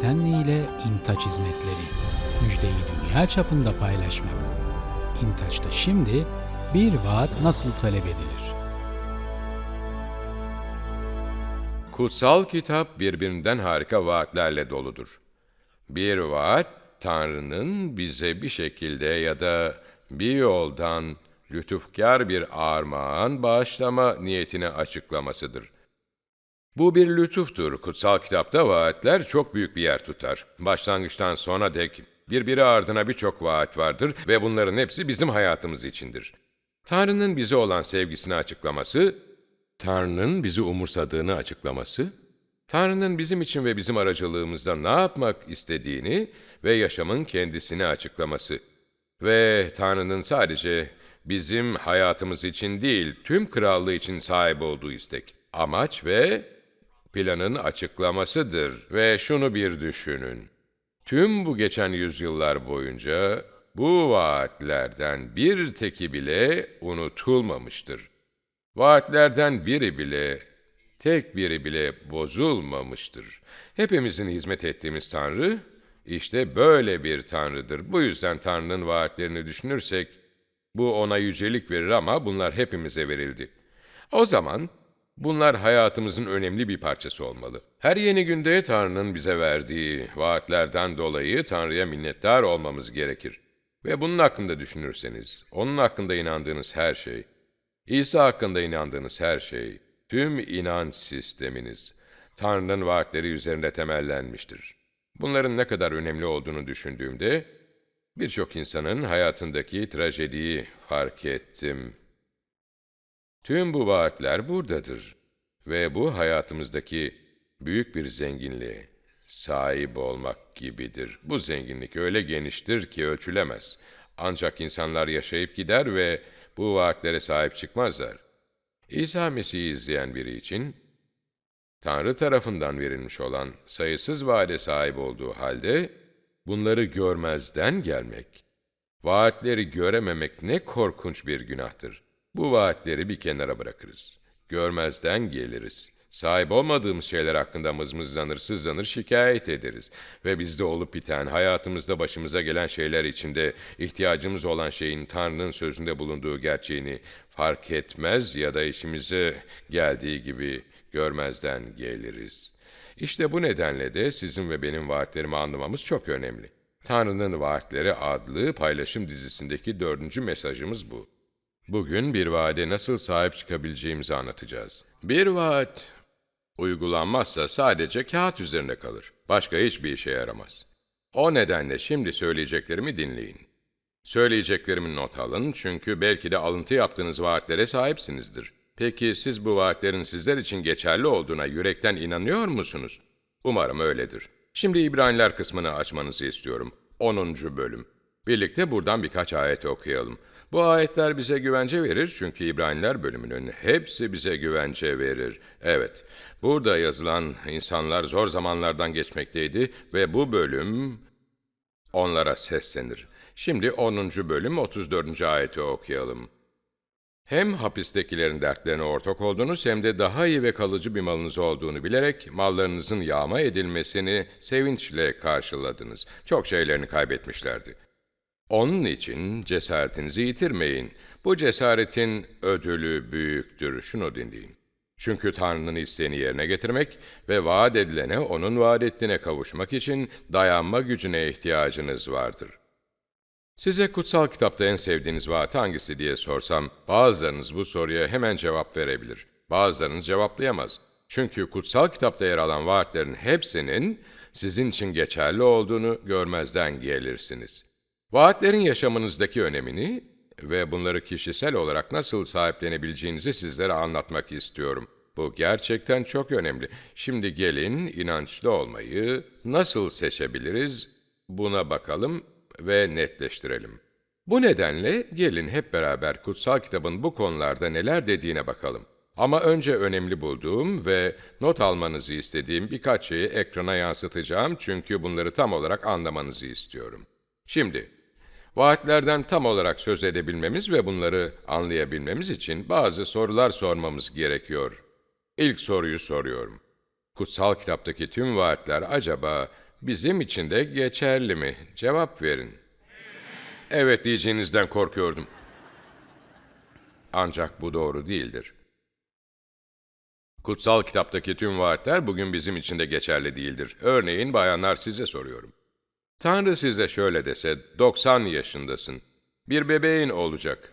Stanley ile İntaç hizmetleri. Müjdeyi dünya çapında paylaşmak. İntaç'ta şimdi bir vaat nasıl talep edilir? Kutsal kitap birbirinden harika vaatlerle doludur. Bir vaat, Tanrı'nın bize bir şekilde ya da bir yoldan lütufkar bir armağan bağışlama niyetini açıklamasıdır. Bu bir lütuftur. Kutsal kitapta vaatler çok büyük bir yer tutar. Başlangıçtan sona dek birbiri ardına birçok vaat vardır ve bunların hepsi bizim hayatımız içindir. Tanrı'nın bize olan sevgisini açıklaması, Tanrı'nın bizi umursadığını açıklaması, Tanrı'nın bizim için ve bizim aracılığımızda ne yapmak istediğini ve yaşamın kendisini açıklaması ve Tanrı'nın sadece bizim hayatımız için değil, tüm krallığı için sahip olduğu istek, amaç ve planın açıklamasıdır. Ve şunu bir düşünün. Tüm bu geçen yüzyıllar boyunca bu vaatlerden bir teki bile unutulmamıştır. Vaatlerden biri bile, tek biri bile bozulmamıştır. Hepimizin hizmet ettiğimiz Tanrı, işte böyle bir Tanrı'dır. Bu yüzden Tanrı'nın vaatlerini düşünürsek, bu ona yücelik verir ama bunlar hepimize verildi. O zaman bunlar hayatımızın önemli bir parçası olmalı. Her yeni günde Tanrı'nın bize verdiği vaatlerden dolayı Tanrı'ya minnettar olmamız gerekir. Ve bunun hakkında düşünürseniz, onun hakkında inandığınız her şey, İsa hakkında inandığınız her şey, tüm inanç sisteminiz, Tanrı'nın vaatleri üzerinde temellenmiştir. Bunların ne kadar önemli olduğunu düşündüğümde, birçok insanın hayatındaki trajediyi fark ettim. Tüm bu vaatler buradadır ve bu hayatımızdaki büyük bir zenginliğe sahip olmak gibidir. Bu zenginlik öyle geniştir ki ölçülemez. Ancak insanlar yaşayıp gider ve bu vaatlere sahip çıkmazlar. İsa Mesih'i izleyen biri için, Tanrı tarafından verilmiş olan sayısız vaade sahip olduğu halde, bunları görmezden gelmek, vaatleri görememek ne korkunç bir günahtır. Bu vaatleri bir kenara bırakırız. Görmezden geliriz. Sahip olmadığımız şeyler hakkında mızmızlanır, sızlanır, şikayet ederiz. Ve bizde olup biten, hayatımızda başımıza gelen şeyler içinde ihtiyacımız olan şeyin Tanrı'nın sözünde bulunduğu gerçeğini fark etmez ya da işimize geldiği gibi görmezden geliriz. İşte bu nedenle de sizin ve benim vaatlerimi anlamamız çok önemli. Tanrı'nın Vaatleri adlı paylaşım dizisindeki dördüncü mesajımız bu. Bugün bir vaade nasıl sahip çıkabileceğimizi anlatacağız. Bir vaat uygulanmazsa sadece kağıt üzerinde kalır. Başka hiçbir işe yaramaz. O nedenle şimdi söyleyeceklerimi dinleyin. Söyleyeceklerimi not alın çünkü belki de alıntı yaptığınız vaatlere sahipsinizdir. Peki siz bu vaatlerin sizler için geçerli olduğuna yürekten inanıyor musunuz? Umarım öyledir. Şimdi İbraniler kısmını açmanızı istiyorum. 10. bölüm. Birlikte buradan birkaç ayet okuyalım. Bu ayetler bize güvence verir çünkü İbraniler bölümünün hepsi bize güvence verir. Evet, burada yazılan insanlar zor zamanlardan geçmekteydi ve bu bölüm onlara seslenir. Şimdi 10. bölüm 34. ayeti okuyalım. Hem hapistekilerin dertlerine ortak oldunuz hem de daha iyi ve kalıcı bir malınız olduğunu bilerek mallarınızın yağma edilmesini sevinçle karşıladınız. Çok şeylerini kaybetmişlerdi. Onun için cesaretinizi yitirmeyin. Bu cesaretin ödülü büyüktür. Şunu dinleyin. Çünkü Tanrı'nın isteğini yerine getirmek ve vaat edilene, onun vaat ettiğine kavuşmak için dayanma gücüne ihtiyacınız vardır. Size kutsal kitapta en sevdiğiniz vaat hangisi diye sorsam, bazılarınız bu soruya hemen cevap verebilir. Bazılarınız cevaplayamaz. Çünkü kutsal kitapta yer alan vaatlerin hepsinin sizin için geçerli olduğunu görmezden gelirsiniz. Vaatlerin yaşamınızdaki önemini ve bunları kişisel olarak nasıl sahiplenebileceğinizi sizlere anlatmak istiyorum. Bu gerçekten çok önemli. Şimdi gelin inançlı olmayı nasıl seçebiliriz buna bakalım ve netleştirelim. Bu nedenle gelin hep beraber kutsal kitabın bu konularda neler dediğine bakalım. Ama önce önemli bulduğum ve not almanızı istediğim birkaç şeyi ekrana yansıtacağım çünkü bunları tam olarak anlamanızı istiyorum. Şimdi, vaatlerden tam olarak söz edebilmemiz ve bunları anlayabilmemiz için bazı sorular sormamız gerekiyor. İlk soruyu soruyorum. Kutsal kitaptaki tüm vaatler acaba bizim için de geçerli mi? Cevap verin. Evet diyeceğinizden korkuyordum. Ancak bu doğru değildir. Kutsal kitaptaki tüm vaatler bugün bizim için de geçerli değildir. Örneğin bayanlar size soruyorum. Tanrı size şöyle dese 90 yaşındasın. Bir bebeğin olacak.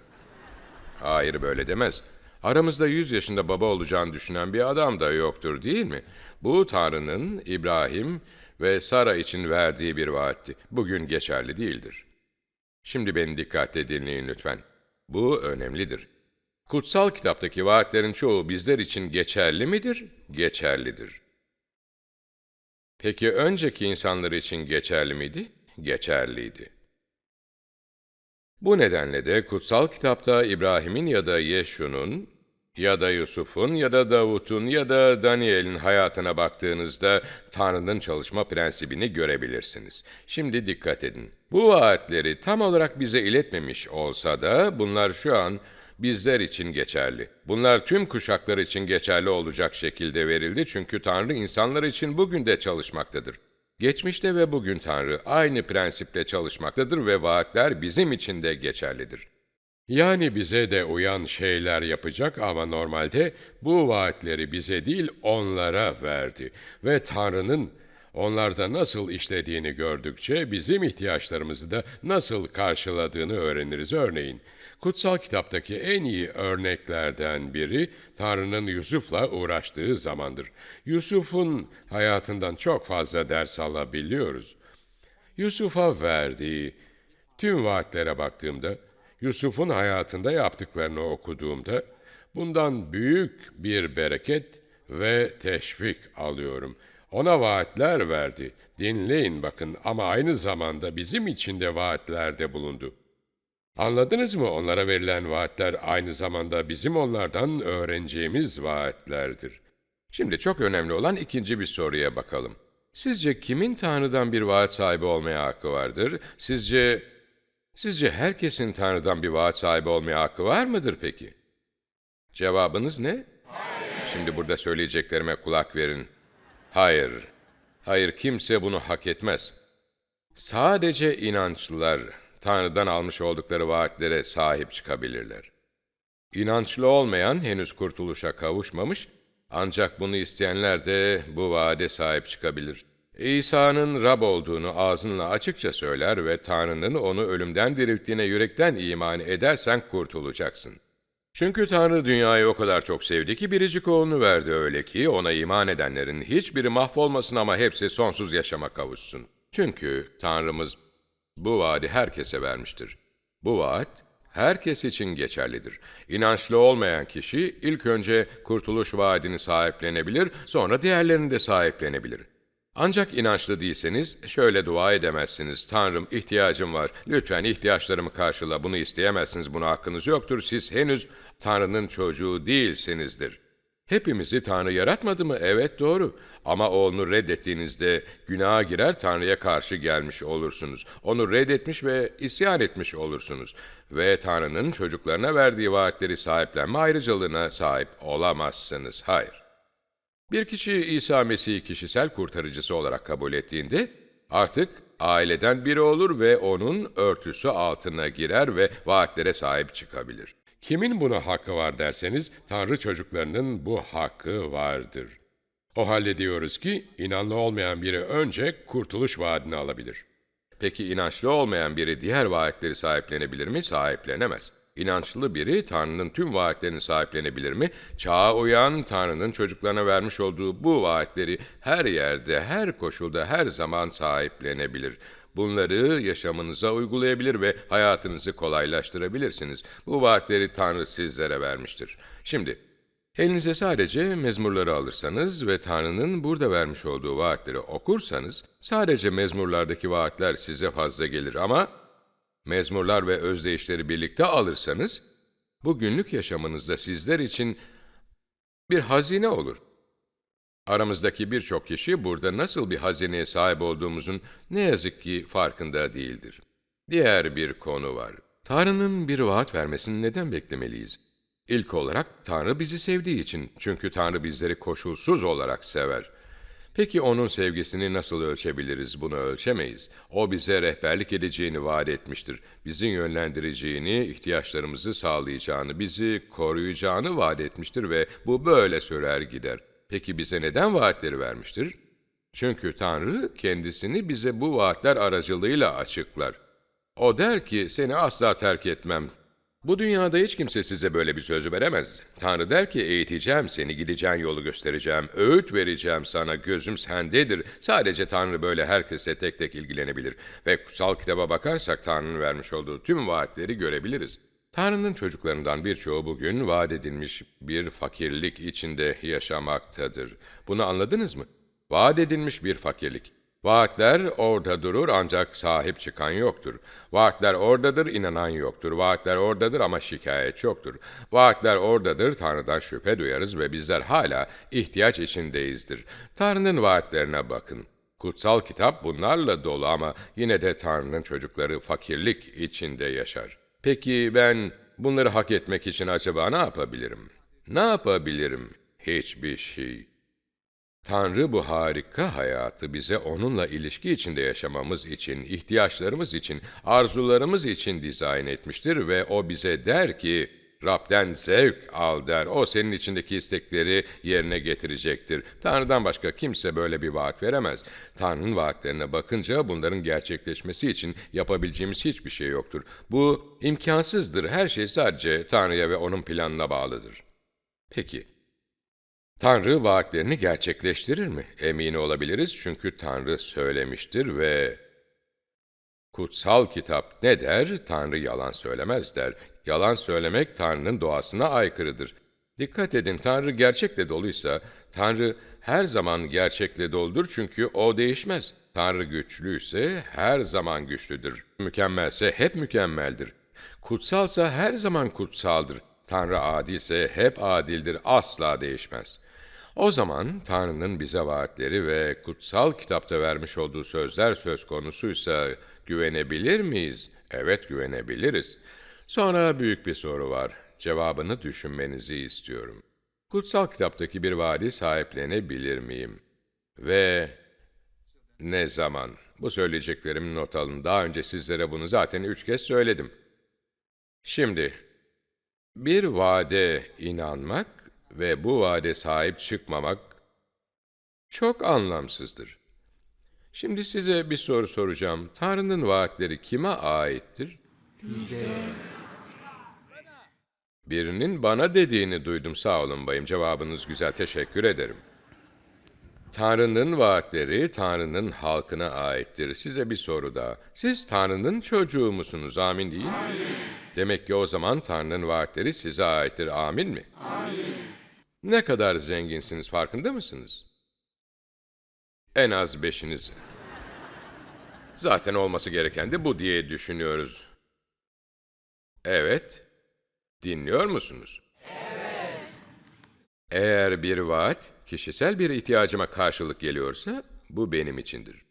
Hayır böyle demez. Aramızda 100 yaşında baba olacağını düşünen bir adam da yoktur değil mi? Bu Tanrı'nın İbrahim ve Sara için verdiği bir vaatti. Bugün geçerli değildir. Şimdi beni dikkatle dinleyin lütfen. Bu önemlidir. Kutsal kitaptaki vaatlerin çoğu bizler için geçerli midir? Geçerlidir. Peki önceki insanlar için geçerli miydi? Geçerliydi. Bu nedenle de kutsal kitapta İbrahim'in ya da Yeşu'nun ya da Yusuf'un ya da Davut'un ya da Daniel'in hayatına baktığınızda Tanrı'nın çalışma prensibini görebilirsiniz. Şimdi dikkat edin. Bu vaatleri tam olarak bize iletmemiş olsa da bunlar şu an bizler için geçerli. Bunlar tüm kuşaklar için geçerli olacak şekilde verildi çünkü Tanrı insanlar için bugün de çalışmaktadır. Geçmişte ve bugün Tanrı aynı prensiple çalışmaktadır ve vaatler bizim için de geçerlidir. Yani bize de uyan şeyler yapacak ama normalde bu vaatleri bize değil onlara verdi. Ve Tanrı'nın onlarda nasıl işlediğini gördükçe bizim ihtiyaçlarımızı da nasıl karşıladığını öğreniriz. Örneğin, kutsal kitaptaki en iyi örneklerden biri Tanrı'nın Yusuf'la uğraştığı zamandır. Yusuf'un hayatından çok fazla ders alabiliyoruz. Yusuf'a verdiği tüm vaatlere baktığımda, Yusuf'un hayatında yaptıklarını okuduğumda, bundan büyük bir bereket ve teşvik alıyorum. Ona vaatler verdi. Dinleyin bakın ama aynı zamanda bizim için de vaatlerde bulundu. Anladınız mı? Onlara verilen vaatler aynı zamanda bizim onlardan öğreneceğimiz vaatlerdir. Şimdi çok önemli olan ikinci bir soruya bakalım. Sizce kimin Tanrı'dan bir vaat sahibi olmaya hakkı vardır? Sizce sizce herkesin Tanrı'dan bir vaat sahibi olmaya hakkı var mıdır peki? Cevabınız ne? Şimdi burada söyleyeceklerime kulak verin. Hayır. Hayır kimse bunu hak etmez. Sadece inançlılar Tanrı'dan almış oldukları vaatlere sahip çıkabilirler. İnançlı olmayan henüz kurtuluşa kavuşmamış ancak bunu isteyenler de bu vaade sahip çıkabilir. İsa'nın Rab olduğunu ağzınla açıkça söyler ve Tanrı'nın onu ölümden dirilttiğine yürekten iman edersen kurtulacaksın. Çünkü Tanrı dünyayı o kadar çok sevdi ki biricik oğlunu verdi öyle ki ona iman edenlerin hiçbiri mahvolmasın ama hepsi sonsuz yaşama kavuşsun. Çünkü Tanrımız bu vaadi herkese vermiştir. Bu vaat herkes için geçerlidir. İnançlı olmayan kişi ilk önce kurtuluş vaadini sahiplenebilir, sonra diğerlerini de sahiplenebilir. Ancak inançlı değilseniz şöyle dua edemezsiniz. Tanrım ihtiyacım var. Lütfen ihtiyaçlarımı karşıla. Bunu isteyemezsiniz. Buna hakkınız yoktur. Siz henüz Tanrı'nın çocuğu değilsinizdir. Hepimizi Tanrı yaratmadı mı? Evet doğru. Ama oğlunu reddettiğinizde günaha girer Tanrı'ya karşı gelmiş olursunuz. Onu reddetmiş ve isyan etmiş olursunuz. Ve Tanrı'nın çocuklarına verdiği vaatleri sahiplenme ayrıcalığına sahip olamazsınız. Hayır. Bir kişi İsa Mesih'i kişisel kurtarıcısı olarak kabul ettiğinde artık aileden biri olur ve onun örtüsü altına girer ve vaatlere sahip çıkabilir. Kimin buna hakkı var derseniz Tanrı çocuklarının bu hakkı vardır. O halde diyoruz ki inanlı olmayan biri önce kurtuluş vaadini alabilir. Peki inançlı olmayan biri diğer vaatleri sahiplenebilir mi? Sahiplenemez. İnançlı biri Tanrı'nın tüm vaatlerini sahiplenebilir mi? Çağa uyan Tanrı'nın çocuklarına vermiş olduğu bu vaatleri her yerde, her koşulda, her zaman sahiplenebilir. Bunları yaşamınıza uygulayabilir ve hayatınızı kolaylaştırabilirsiniz. Bu vaatleri Tanrı sizlere vermiştir. Şimdi, elinize sadece mezmurları alırsanız ve Tanrı'nın burada vermiş olduğu vaatleri okursanız, sadece mezmurlardaki vaatler size fazla gelir ama mezmurlar ve özdeyişleri birlikte alırsanız, bu günlük yaşamınızda sizler için bir hazine olur. Aramızdaki birçok kişi burada nasıl bir hazineye sahip olduğumuzun ne yazık ki farkında değildir. Diğer bir konu var. Tanrı'nın bir vaat vermesini neden beklemeliyiz? İlk olarak Tanrı bizi sevdiği için. Çünkü Tanrı bizleri koşulsuz olarak sever. Peki onun sevgisini nasıl ölçebiliriz? Bunu ölçemeyiz. O bize rehberlik edeceğini vaat etmiştir. Bizi yönlendireceğini, ihtiyaçlarımızı sağlayacağını, bizi koruyacağını vaat etmiştir ve bu böyle sürer gider. Peki bize neden vaatleri vermiştir? Çünkü Tanrı kendisini bize bu vaatler aracılığıyla açıklar. O der ki seni asla terk etmem. Bu dünyada hiç kimse size böyle bir söz veremez. Tanrı der ki eğiteceğim seni, gideceğin yolu göstereceğim, öğüt vereceğim sana, gözüm sendedir. Sadece Tanrı böyle herkese tek tek ilgilenebilir. Ve kutsal kitaba bakarsak Tanrı'nın vermiş olduğu tüm vaatleri görebiliriz. Tanrı'nın çocuklarından birçoğu bugün vaat edilmiş bir fakirlik içinde yaşamaktadır. Bunu anladınız mı? Vaat edilmiş bir fakirlik. Vaatler orada durur ancak sahip çıkan yoktur. Vaatler oradadır, inanan yoktur. Vaatler oradadır ama şikayet yoktur. Vaatler oradadır, Tanrı'dan şüphe duyarız ve bizler hala ihtiyaç içindeyizdir. Tanrı'nın vaatlerine bakın. Kutsal kitap bunlarla dolu ama yine de Tanrı'nın çocukları fakirlik içinde yaşar. Peki ben bunları hak etmek için acaba ne yapabilirim? Ne yapabilirim? Hiçbir şey. Tanrı bu harika hayatı bize onunla ilişki içinde yaşamamız için, ihtiyaçlarımız için, arzularımız için dizayn etmiştir ve o bize der ki, Rab'den zevk al der. O senin içindeki istekleri yerine getirecektir. Tanrı'dan başka kimse böyle bir vaat veremez. Tanrı'nın vaatlerine bakınca bunların gerçekleşmesi için yapabileceğimiz hiçbir şey yoktur. Bu imkansızdır. Her şey sadece Tanrı'ya ve O'nun planına bağlıdır. Peki, Tanrı vaatlerini gerçekleştirir mi? Emin olabiliriz çünkü Tanrı söylemiştir ve kutsal kitap ne der? Tanrı yalan söylemez der. Yalan söylemek Tanrı'nın doğasına aykırıdır. Dikkat edin Tanrı gerçekle doluysa Tanrı her zaman gerçekle doludur çünkü o değişmez. Tanrı güçlüyse her zaman güçlüdür. Mükemmelse hep mükemmeldir. Kutsalsa her zaman kutsaldır. Tanrı adilse hep adildir, asla değişmez. O zaman Tanrı'nın bize vaatleri ve kutsal kitapta vermiş olduğu sözler söz konusuysa güvenebilir miyiz? Evet güvenebiliriz. Sonra büyük bir soru var. Cevabını düşünmenizi istiyorum. Kutsal kitaptaki bir vaadi sahiplenebilir miyim? Ve ne zaman? Bu söyleyeceklerimi not alın. Daha önce sizlere bunu zaten üç kez söyledim. Şimdi, bir vaade inanmak ve bu vaade sahip çıkmamak çok anlamsızdır. Şimdi size bir soru soracağım. Tanrı'nın vaatleri kime aittir? Birinin bana dediğini duydum. Sağ olun bayım. Cevabınız güzel. Teşekkür ederim. Tanrı'nın vaatleri Tanrı'nın halkına aittir. Size bir soru daha. Siz Tanrı'nın çocuğu musunuz? Amin değil mi? Demek ki o zaman Tanrı'nın vaatleri size aittir. Amin mi? Amin. Ne kadar zenginsiniz farkında mısınız? En az beşiniz. Zaten olması gereken de bu diye düşünüyoruz. Evet. Dinliyor musunuz? Evet. Eğer bir vaat kişisel bir ihtiyacıma karşılık geliyorsa bu benim içindir.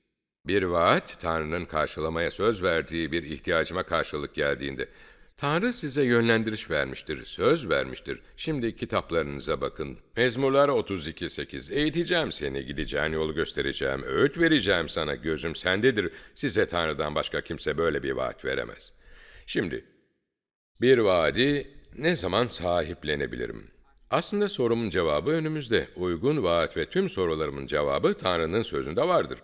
Bir vaat Tanrı'nın karşılamaya söz verdiği bir ihtiyacıma karşılık geldiğinde Tanrı size yönlendiriş vermiştir, söz vermiştir. Şimdi kitaplarınıza bakın. Mezmurlar 32.8 Eğiteceğim seni, gideceğin yolu göstereceğim, öğüt vereceğim sana, gözüm sendedir. Size Tanrı'dan başka kimse böyle bir vaat veremez. Şimdi, bir vaadi ne zaman sahiplenebilirim? Aslında sorumun cevabı önümüzde. Uygun vaat ve tüm sorularımın cevabı Tanrı'nın sözünde vardır.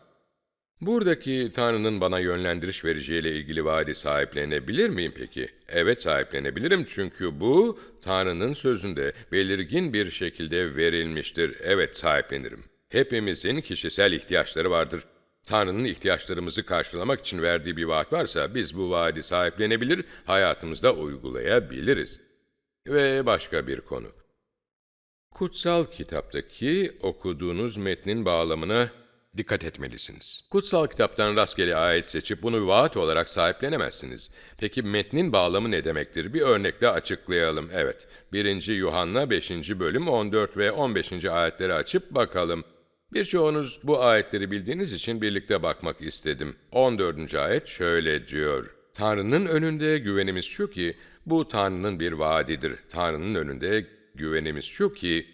Buradaki Tanrı'nın bana yönlendiriş vereceğiyle ilgili vaadi sahiplenebilir miyim peki? Evet sahiplenebilirim çünkü bu Tanrı'nın sözünde belirgin bir şekilde verilmiştir. Evet sahiplenirim. Hepimizin kişisel ihtiyaçları vardır. Tanrı'nın ihtiyaçlarımızı karşılamak için verdiği bir vaat varsa biz bu vaadi sahiplenebilir, hayatımızda uygulayabiliriz. Ve başka bir konu. Kutsal kitaptaki okuduğunuz metnin bağlamına dikkat etmelisiniz. Kutsal kitaptan rastgele ayet seçip bunu vaat olarak sahiplenemezsiniz. Peki metnin bağlamı ne demektir? Bir örnekle açıklayalım. Evet, 1. Yuhanna 5. bölüm 14 ve 15. ayetleri açıp bakalım. Birçoğunuz bu ayetleri bildiğiniz için birlikte bakmak istedim. 14. ayet şöyle diyor. Tanrı'nın önünde güvenimiz şu ki, bu Tanrı'nın bir vaadidir. Tanrı'nın önünde güvenimiz şu ki,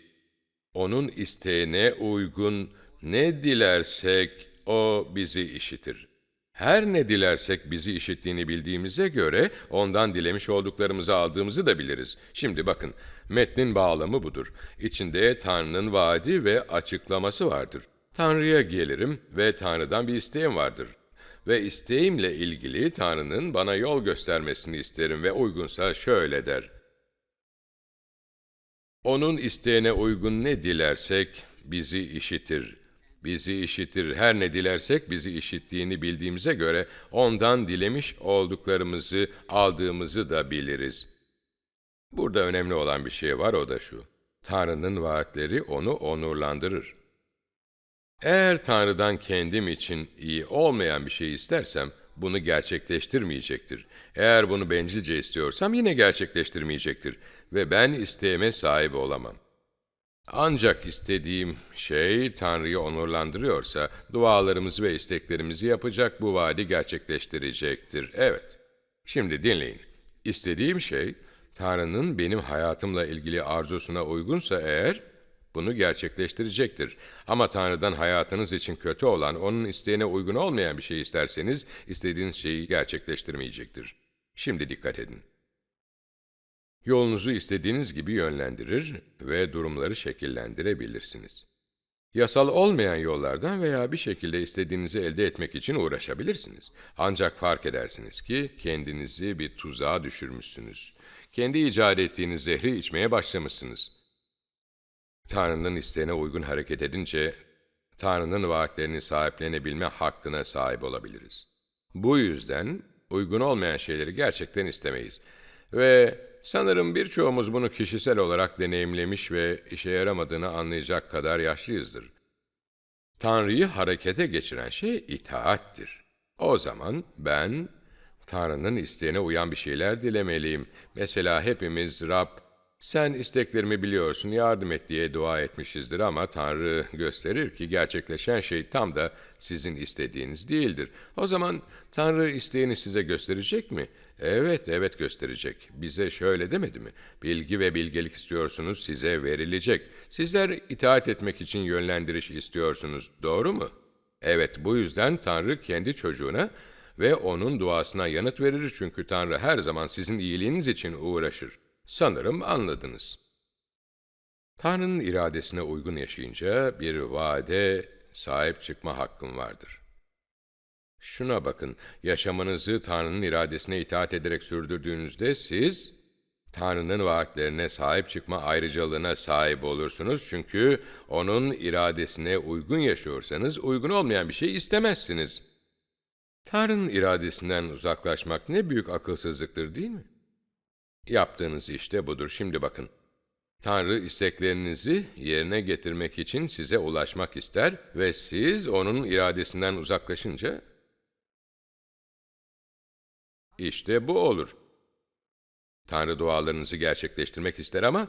onun isteğine uygun ne dilersek o bizi işitir. Her ne dilersek bizi işittiğini bildiğimize göre ondan dilemiş olduklarımızı aldığımızı da biliriz. Şimdi bakın, metnin bağlamı budur. İçinde Tanrı'nın vaadi ve açıklaması vardır. Tanrı'ya gelirim ve Tanrı'dan bir isteğim vardır. Ve isteğimle ilgili Tanrı'nın bana yol göstermesini isterim ve uygunsa şöyle der. Onun isteğine uygun ne dilersek bizi işitir. Bizi işitir. Her ne dilersek bizi işittiğini bildiğimize göre ondan dilemiş olduklarımızı aldığımızı da biliriz. Burada önemli olan bir şey var o da şu. Tanrı'nın vaatleri onu onurlandırır. Eğer Tanrı'dan kendim için iyi olmayan bir şey istersem, bunu gerçekleştirmeyecektir. Eğer bunu bencilce istiyorsam yine gerçekleştirmeyecektir ve ben isteğime sahip olamam. Ancak istediğim şey Tanrı'yı onurlandırıyorsa, dualarımızı ve isteklerimizi yapacak bu vaadi gerçekleştirecektir. Evet. Şimdi dinleyin. İstediğim şey, Tanrı'nın benim hayatımla ilgili arzusuna uygunsa eğer, bunu gerçekleştirecektir. Ama Tanrı'dan hayatınız için kötü olan, onun isteğine uygun olmayan bir şey isterseniz, istediğiniz şeyi gerçekleştirmeyecektir. Şimdi dikkat edin. Yolunuzu istediğiniz gibi yönlendirir ve durumları şekillendirebilirsiniz. Yasal olmayan yollardan veya bir şekilde istediğinizi elde etmek için uğraşabilirsiniz. Ancak fark edersiniz ki kendinizi bir tuzağa düşürmüşsünüz. Kendi icat ettiğiniz zehri içmeye başlamışsınız. Tanrı'nın isteğine uygun hareket edince, Tanrı'nın vaatlerini sahiplenebilme hakkına sahip olabiliriz. Bu yüzden uygun olmayan şeyleri gerçekten istemeyiz. Ve sanırım birçoğumuz bunu kişisel olarak deneyimlemiş ve işe yaramadığını anlayacak kadar yaşlıyızdır. Tanrı'yı harekete geçiren şey itaattir. O zaman ben Tanrı'nın isteğine uyan bir şeyler dilemeliyim. Mesela hepimiz Rab, sen isteklerimi biliyorsun, yardım et diye dua etmişizdir ama Tanrı gösterir ki gerçekleşen şey tam da sizin istediğiniz değildir. O zaman Tanrı isteğini size gösterecek mi? Evet, evet gösterecek. Bize şöyle demedi mi? Bilgi ve bilgelik istiyorsunuz, size verilecek. Sizler itaat etmek için yönlendiriş istiyorsunuz, doğru mu? Evet, bu yüzden Tanrı kendi çocuğuna ve onun duasına yanıt verir çünkü Tanrı her zaman sizin iyiliğiniz için uğraşır. Sanırım anladınız. Tanrı'nın iradesine uygun yaşayınca bir vaade sahip çıkma hakkım vardır. Şuna bakın, yaşamınızı Tanrı'nın iradesine itaat ederek sürdürdüğünüzde siz, Tanrı'nın vaatlerine sahip çıkma ayrıcalığına sahip olursunuz çünkü O'nun iradesine uygun yaşıyorsanız uygun olmayan bir şey istemezsiniz. Tanrı'nın iradesinden uzaklaşmak ne büyük akılsızlıktır değil mi? Yaptığınız işte budur. Şimdi bakın. Tanrı isteklerinizi yerine getirmek için size ulaşmak ister ve siz onun iradesinden uzaklaşınca işte bu olur. Tanrı dualarınızı gerçekleştirmek ister ama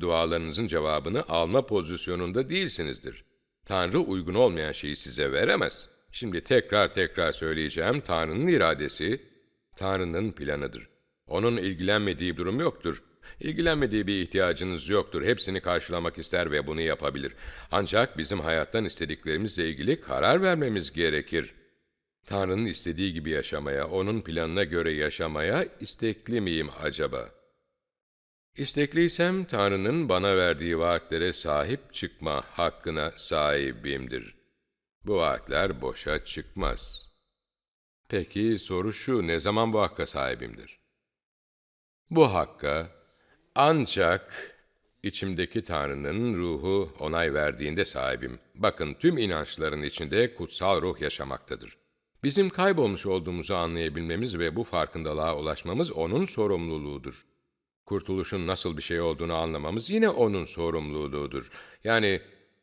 dualarınızın cevabını alma pozisyonunda değilsinizdir. Tanrı uygun olmayan şeyi size veremez. Şimdi tekrar tekrar söyleyeceğim, Tanrı'nın iradesi, Tanrı'nın planıdır. Onun ilgilenmediği durum yoktur. İlgilenmediği bir ihtiyacınız yoktur. Hepsini karşılamak ister ve bunu yapabilir. Ancak bizim hayattan istediklerimizle ilgili karar vermemiz gerekir. Tanrı'nın istediği gibi yaşamaya, onun planına göre yaşamaya istekli miyim acaba? İstekliysem Tanrı'nın bana verdiği vaatlere sahip çıkma hakkına sahibimdir. Bu vaatler boşa çıkmaz. Peki soru şu, ne zaman bu hakka sahibimdir? Bu hakka ancak içimdeki Tanrı'nın ruhu onay verdiğinde sahibim. Bakın tüm inançların içinde kutsal ruh yaşamaktadır. Bizim kaybolmuş olduğumuzu anlayabilmemiz ve bu farkındalığa ulaşmamız O'nun sorumluluğudur. Kurtuluşun nasıl bir şey olduğunu anlamamız yine O'nun sorumluluğudur. Yani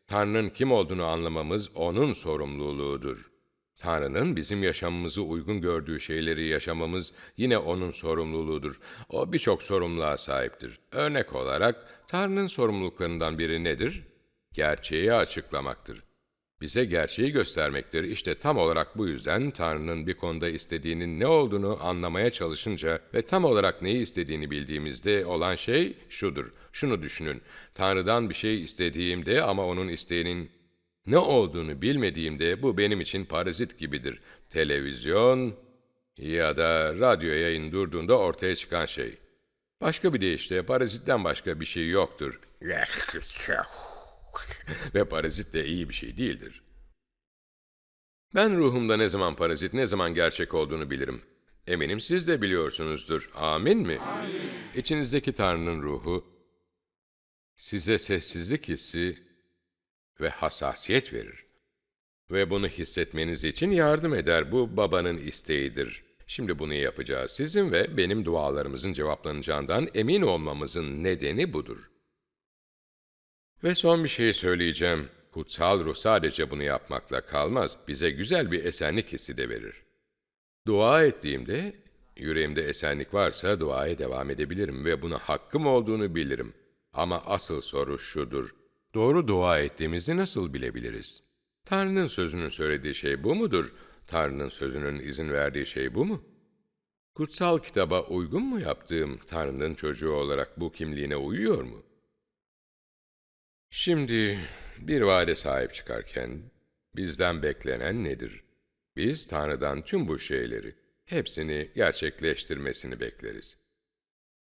Tanrı'nın kim olduğunu anlamamız O'nun sorumluluğudur. Tanrı'nın bizim yaşamımızı uygun gördüğü şeyleri yaşamamız yine O'nun sorumluluğudur. O birçok sorumluluğa sahiptir. Örnek olarak Tanrı'nın sorumluluklarından biri nedir? Gerçeği açıklamaktır. Bize gerçeği göstermektir. İşte tam olarak bu yüzden Tanrı'nın bir konuda istediğinin ne olduğunu anlamaya çalışınca ve tam olarak neyi istediğini bildiğimizde olan şey şudur. Şunu düşünün. Tanrı'dan bir şey istediğimde ama onun isteğinin Ne olduğunu bilmediğimde bu benim için parazit gibidir. Televizyon ya da radyo yayın durduğunda ortaya çıkan şey. Başka bir deyişle parazitten başka bir şey yoktur. Ve parazit de iyi bir şey değildir. Ben ruhumda ne zaman parazit, ne zaman gerçek olduğunu bilirim. Eminim siz de biliyorsunuzdur. Amin mi? İçinizdeki Tanrı'nın ruhu size sessizlik hissi ve hassasiyet verir. Ve bunu hissetmeniz için yardım eder. Bu babanın isteğidir. Şimdi bunu yapacağız. Sizin ve benim dualarımızın cevaplanacağından emin olmamızın nedeni budur. Ve son bir şey söyleyeceğim. Kutsal ruh sadece bunu yapmakla kalmaz. Bize güzel bir esenlik hissi de verir. Dua ettiğimde, yüreğimde esenlik varsa duaya devam edebilirim ve buna hakkım olduğunu bilirim. Ama asıl soru şudur. Doğru dua ettiğimizi nasıl bilebiliriz? Tanrı'nın sözünün söylediği şey bu mudur? Tanrı'nın sözünün izin verdiği şey bu mu? Kutsal kitaba uygun mu yaptığım Tanrı'nın çocuğu olarak bu kimliğine uyuyor mu? Şimdi bir vaade sahip çıkarken bizden beklenen nedir? Biz Tanrı'dan tüm bu şeyleri, hepsini gerçekleştirmesini bekleriz.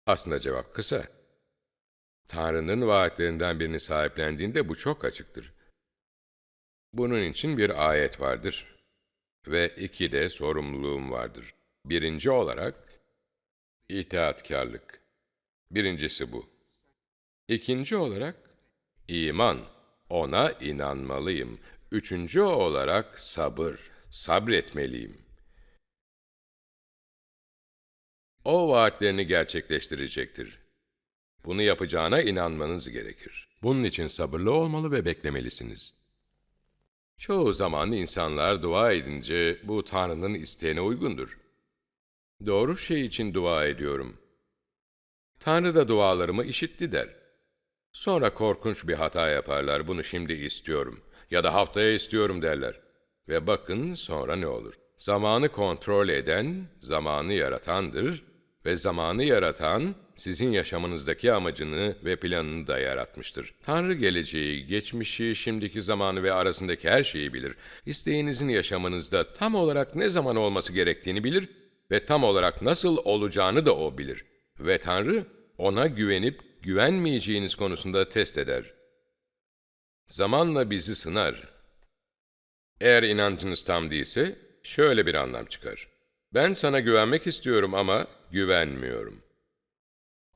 Aslında cevap kısa. Tanrı'nın vaatlerinden birini sahiplendiğinde bu çok açıktır. Bunun için bir ayet vardır ve iki de sorumluluğum vardır. Birinci olarak itaatkarlık. Birincisi bu. İkinci olarak iman. Ona inanmalıyım. Üçüncü olarak sabır. Sabretmeliyim. O vaatlerini gerçekleştirecektir. Bunu yapacağına inanmanız gerekir. Bunun için sabırlı olmalı ve beklemelisiniz. Çoğu zaman insanlar dua edince bu Tanrı'nın isteğine uygundur. Doğru şey için dua ediyorum. Tanrı da dualarımı işitti der. Sonra korkunç bir hata yaparlar, bunu şimdi istiyorum ya da haftaya istiyorum derler. Ve bakın sonra ne olur. Zamanı kontrol eden, zamanı yaratandır ve zamanı yaratan, sizin yaşamınızdaki amacını ve planını da yaratmıştır. Tanrı geleceği, geçmişi, şimdiki zamanı ve arasındaki her şeyi bilir. İsteğinizin yaşamınızda tam olarak ne zaman olması gerektiğini bilir ve tam olarak nasıl olacağını da O bilir. Ve Tanrı, ona güvenip güvenmeyeceğiniz konusunda test eder. Zamanla bizi sınar. Eğer inancınız tam değilse, şöyle bir anlam çıkar. Ben sana güvenmek istiyorum ama güvenmiyorum.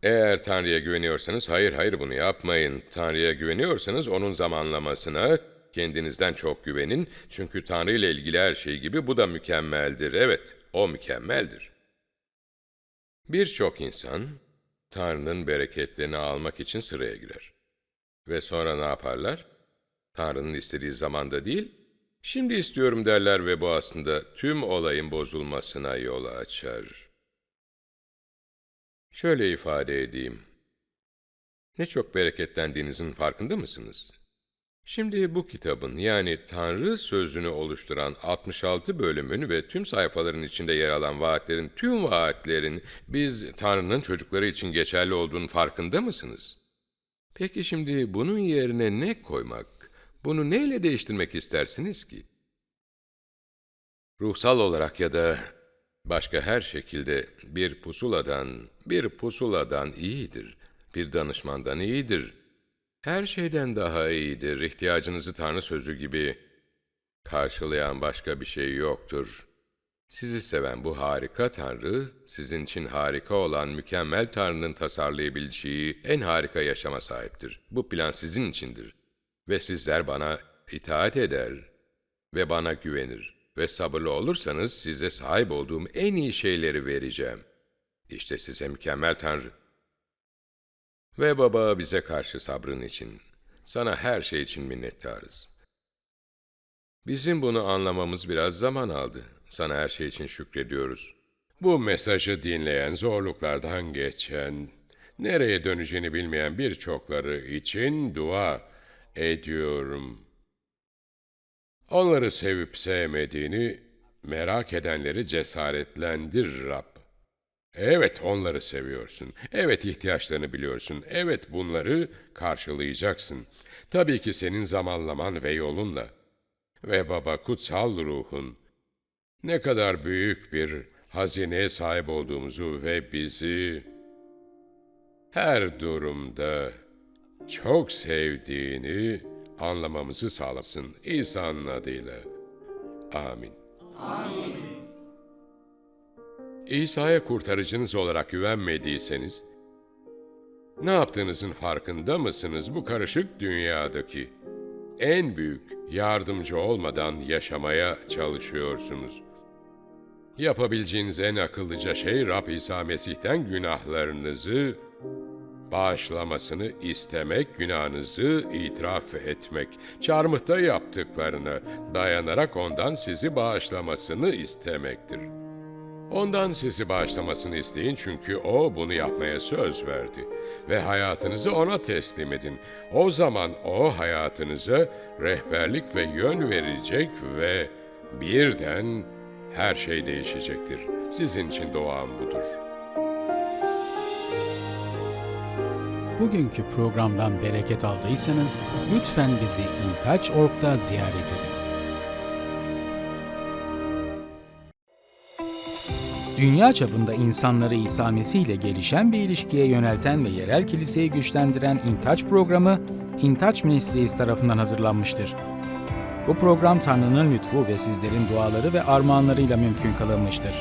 Eğer Tanrı'ya güveniyorsanız, hayır hayır bunu yapmayın. Tanrı'ya güveniyorsanız onun zamanlamasına kendinizden çok güvenin. Çünkü Tanrı ile ilgili her şey gibi bu da mükemmeldir. Evet, o mükemmeldir. Birçok insan Tanrı'nın bereketlerini almak için sıraya girer. Ve sonra ne yaparlar? Tanrı'nın istediği zamanda değil, şimdi istiyorum derler ve bu aslında tüm olayın bozulmasına yol açar. Şöyle ifade edeyim. Ne çok bereketlendiğinizin farkında mısınız? Şimdi bu kitabın yani Tanrı sözünü oluşturan 66 bölümün ve tüm sayfaların içinde yer alan vaatlerin, tüm vaatlerin biz Tanrı'nın çocukları için geçerli olduğunu farkında mısınız? Peki şimdi bunun yerine ne koymak, bunu neyle değiştirmek istersiniz ki? Ruhsal olarak ya da başka her şekilde bir pusuladan, bir pusuladan iyidir, bir danışmandan iyidir. Her şeyden daha iyidir. İhtiyacınızı Tanrı sözü gibi karşılayan başka bir şey yoktur. Sizi seven bu harika Tanrı, sizin için harika olan mükemmel Tanrı'nın tasarlayabileceği en harika yaşama sahiptir. Bu plan sizin içindir. Ve sizler bana itaat eder ve bana güvenir. Ve sabırlı olursanız size sahip olduğum en iyi şeyleri vereceğim. İşte size mükemmel Tanrı. Ve baba bize karşı sabrın için, sana her şey için minnettarız. Bizim bunu anlamamız biraz zaman aldı. Sana her şey için şükrediyoruz. Bu mesajı dinleyen, zorluklardan geçen, nereye döneceğini bilmeyen birçokları için dua ediyorum. Onları sevip sevmediğini merak edenleri cesaretlendir Rab. Evet onları seviyorsun. Evet ihtiyaçlarını biliyorsun. Evet bunları karşılayacaksın. Tabii ki senin zamanlaman ve yolunla. Ve baba kutsal ruhun ne kadar büyük bir hazineye sahip olduğumuzu ve bizi her durumda çok sevdiğini anlamamızı sağlasın İsa'nın adıyla. Amin. İsa'ya kurtarıcınız olarak güvenmediyseniz, ne yaptığınızın farkında mısınız bu karışık dünyadaki? En büyük yardımcı olmadan yaşamaya çalışıyorsunuz. Yapabileceğiniz en akıllıca şey Rab İsa Mesih'ten günahlarınızı bağışlamasını istemek, günahınızı itiraf etmek, çarmıhta yaptıklarına dayanarak ondan sizi bağışlamasını istemektir. Ondan sizi bağışlamasını isteyin çünkü O bunu yapmaya söz verdi. Ve hayatınızı O'na teslim edin. O zaman O hayatınıza rehberlik ve yön verecek ve birden her şey değişecektir. Sizin için doğan budur. Bugünkü programdan bereket aldıysanız lütfen bizi intaç.org'da ziyaret edin. Dünya çapında insanları İsa Mesih ile gelişen bir ilişkiye yönelten ve yerel kiliseyi güçlendiren İntaç programı, İntaç Ministries tarafından hazırlanmıştır. Bu program Tanrı'nın lütfu ve sizlerin duaları ve armağanlarıyla mümkün kılınmıştır.